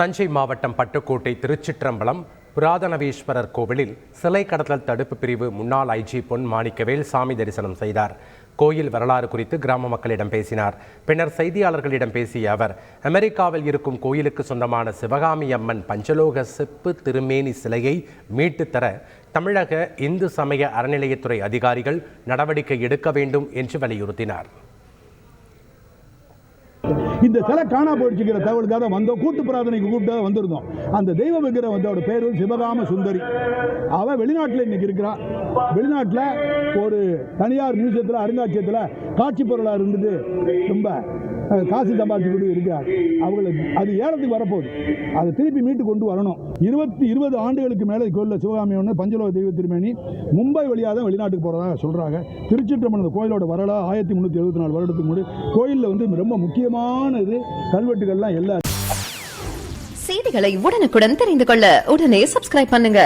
தஞ்சை மாவட்டம் பட்டுக்கோட்டை திருச்சிற்றம்பலம் புராதனவேஸ்வரர் கோவிலில் சிலை கடத்தல் தடுப்பு பிரிவு முன்னாள் ஐஜி பொன் மாணிக்கவேல் சாமி தரிசனம் செய்தார். கோயில் வரலாறு குறித்து கிராம மக்களிடம் பேசினார். பின்னர் செய்தியாளர்களிடம் பேசிய அவர் அமெரிக்காவில் இருக்கும் கோயிலுக்கு சொந்தமான சிவகாமி அம்மன் பஞ்சலோக செப்பு திருமேனி சிலையை மீட்டுத் தர தமிழக இந்து சமய அறநிலையத்துறை அதிகாரிகள் நடவடிக்கை எடுக்க வேண்டும் என்று வலியுறுத்தினார். இந்த சிலை காணா போயிடுச்சுங்கிற தகவலுக்காக வந்தோம். கூட்டு பிரார்த்தனைக்கு கூப்பிட்டு வந்திருந்தோம். அந்த தெய்வ விக்கிரம் வந்து அவட பேர் சிவகாம சுந்தரி. அவள் வெளிநாட்டில் இன்னைக்கு இருக்கிறா. வெளிநாட்டில் ஒரு தனியார் மியூசியத்தில் அருங்காட்சியத்தில் காட்சி பொருளாக இருந்துட்டு ரொம்ப காசு சம்பாதிச்சுக்கிட்டு இருக்கிறார் அவங்களுக்கு அது ஏலத்துக்கு வரப்போகுது. அதை திருப்பி மீட்டு கொண்டு வரணும். இருபத்தி இருபது ஆண்டுகளுக்கு மேலே கோயிலில் சிவகாமி ஒன்று பஞ்சலோக தெய்வ திருமேனி மும்பை வழியாக தான் வெளிநாட்டுக்கு போகிறதா சொல்கிறாங்க திருச்சிற்றம்பலம் இந்த கோயிலோட வரலாறு ஆயிரத்தி முந்நூற்றி எழுபத்தி நாலு வருடத்துக்கு முன்னாடி கோயிலில் வந்து ரொம்ப முக்கியமானது. கல்வெட்டுகள்லாம் எல்லா செய்திகளை உடனுக்குடன் தெரிந்து கொள்ள உடனே சப்ஸ்கிரைப் பண்ணுங்க.